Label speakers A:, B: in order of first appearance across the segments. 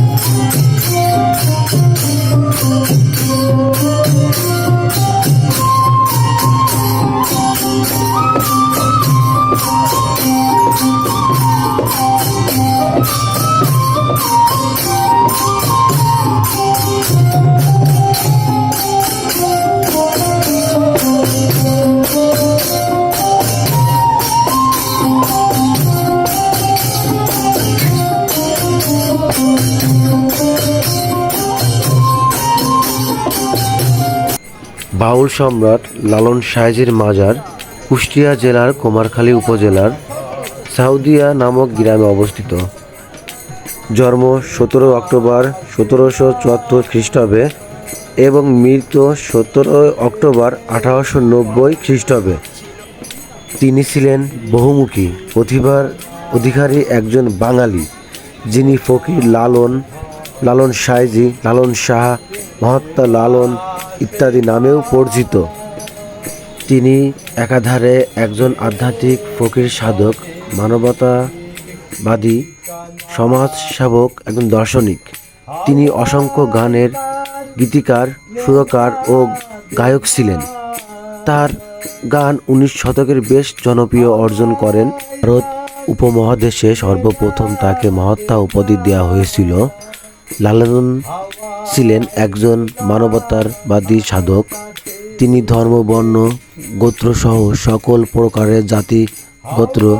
A: Thank you. বাউল সম্রাট লালন সাহেজের মাজার কুষ্টিয়া জেলার কুমারখালী উপজেলার সাউদিয়া নামক গ্রামে অবস্থিত। জন্ম সতেরো অক্টোবর সতেরোশো চুয়াত্তর খ্রিস্টাব্দে এবং মৃত্যু সতেরো অক্টোবর আঠারোশো নব্বই খ্রিস্টাব্দে। তিনি ছিলেন বহুমুখী, প্রতিভার অধিকারী একজন বাঙালি, যিনি ফকির লালন লালন সাইজি লালন শাহ, মহাত্মা লালন ইত্যাদি নামেও পরিচিত। তিনি একাধারে একজন আধ্যাত্মিক ফকির সাধক, মানবতাবাদী সমাজ সেবক একজন দার্শনিক। তিনি অসংখ্য গানের গীতিকার, সুরকার ও গায়ক ছিলেন। তার গান উনিশ শতকের বেশ জনপ্রিয় অর্জন করেন। ভারত উপমহাদেশে সর্বপ্রথম তাকে মহাত্মা উপাধি দেওয়া হয়েছিল। লালন ছিলেন একজন মানবতারবাদী সাধক। তিনি ধর্ম, বর্ণ, গোত্রসহ সকল প্রকারের জাতি, গোত্র,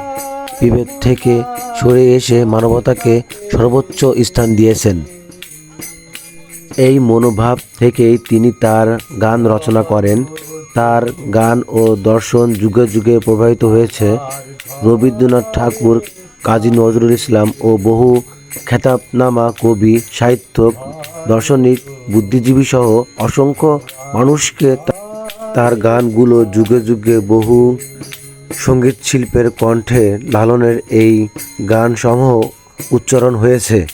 A: বিভেদ থেকে সরে এসে মানবতাকে সর্বোচ্চ স্থান দিয়েছেন। এই মনোভাব থেকেই তিনি তার গান রচনা করেন। তার গান ও দর্শন যুগে যুগে প্রভাবিত হয়েছে। রবীন্দ্রনাথ ঠাকুর, কাজী নজরুল ইসলাম ও বহু খ্যাতনামা কবি, সাহিত্যক, দার্শনিক, বুদ্ধিজীবী সহ অসংখ্য মানুষকে তার গানগুলো যুগে যুগে বহু সংগীত শিল্পের কণ্ঠে লালনের এই গানসমূহ উচ্চারণ হয়েছে।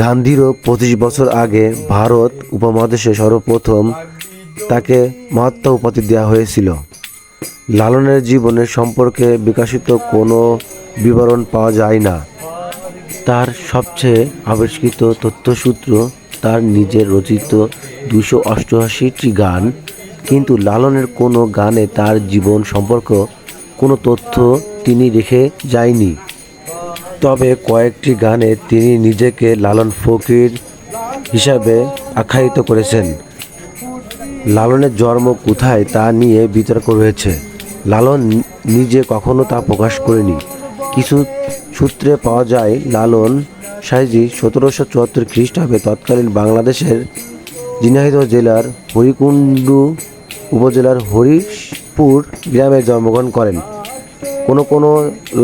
A: গান্ধীরও পঁচিশ বছর আগে ভারত উপমহাদেশে সর্বপ্রথম তাকে মহাত্মা উপাধি দেওয়া হয়েছিল। লালনের জীবনের সম্পর্কে বিকাশিত কোনো বিবরণ পাওয়া যায় না। তার সবচেয়ে আবিষ্কৃত তথ্যসূত্র তার নিজের রচিত দুশো অষ্টআশিটি গান, কিন্তু লালনের কোনো গানে তার জীবন সম্পর্ক, কোনো তথ্য তিনি রেখে যায়নি। তবে কয়েকটি গানে তিনি নিজেকে লালন ফকির হিসাবে আখ্যায়িত করেছেন। লালনের জন্ম কোথায় তা নিয়ে বিতর্ক রয়েছে। লালন নিজে কখনো তা প্রকাশ করেনি। কিছু সূত্রে পাওয়া যায়, লালন সাইজি সতেরোশো চুয়াত্তর খ্রিস্টাব্দে তৎকালীন বাংলাদেশের ঝিনাইদহ জেলার হরিকুণ্ডু উপজেলার হরিশপুর গ্রামে জন্মগ্রহণ করেন। কোনো কোনো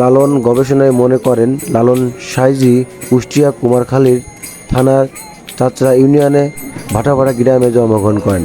A: লালন গবেষণায় মনে করেন, লালন সাইজি কুষ্টিয়া কুমারখালীর থানার চাচরা ইউনিয়নে ভাটাপাড়া গ্রামে জন্মগ্রহণ করেন।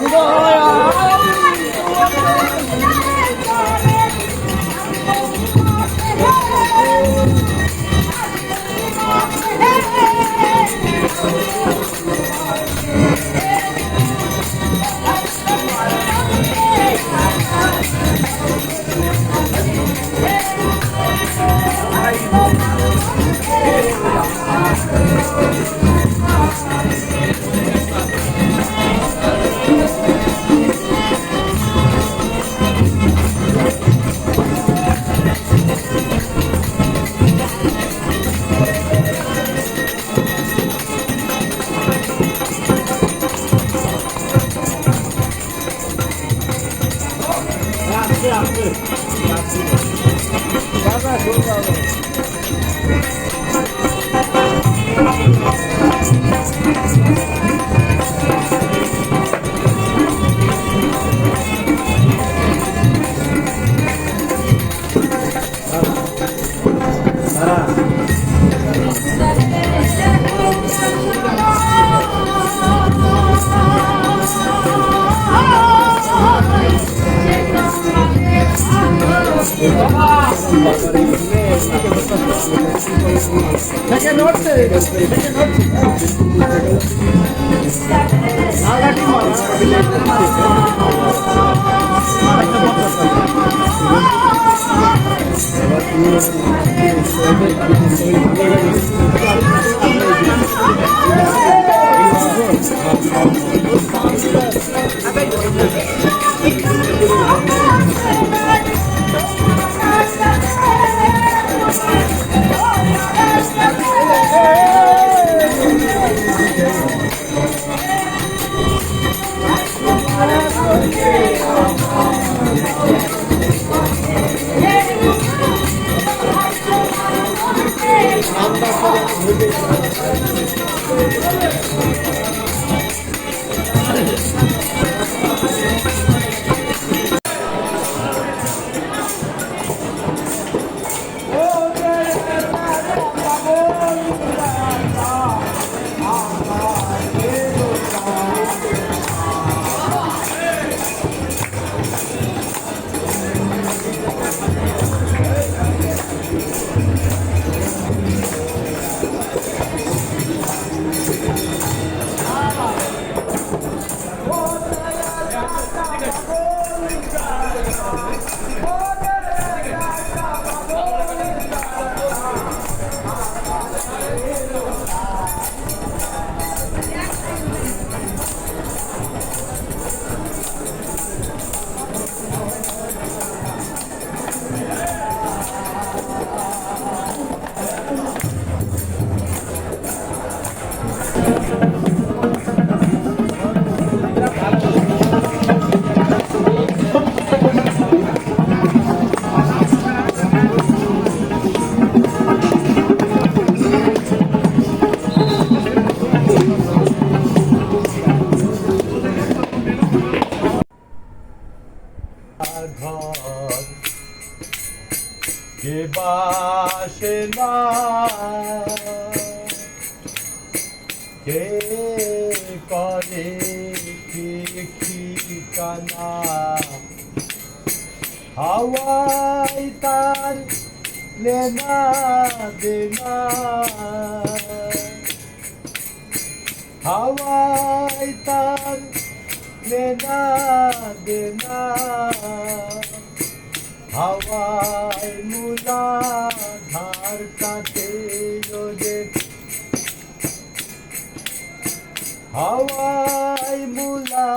B: 무서워요.
A: 麻烦收一下。Calle
B: norte, calle norte. Ah, Nagati mala. Thank you. কে বাসে না কে করে কি ঠিকানা হাওয়াই তার লেনা দেনা। হাওয়াই তার লেনা দেনা। হাওয়াই মুলা ধার কাটে রোজে হাওয়াই মুলা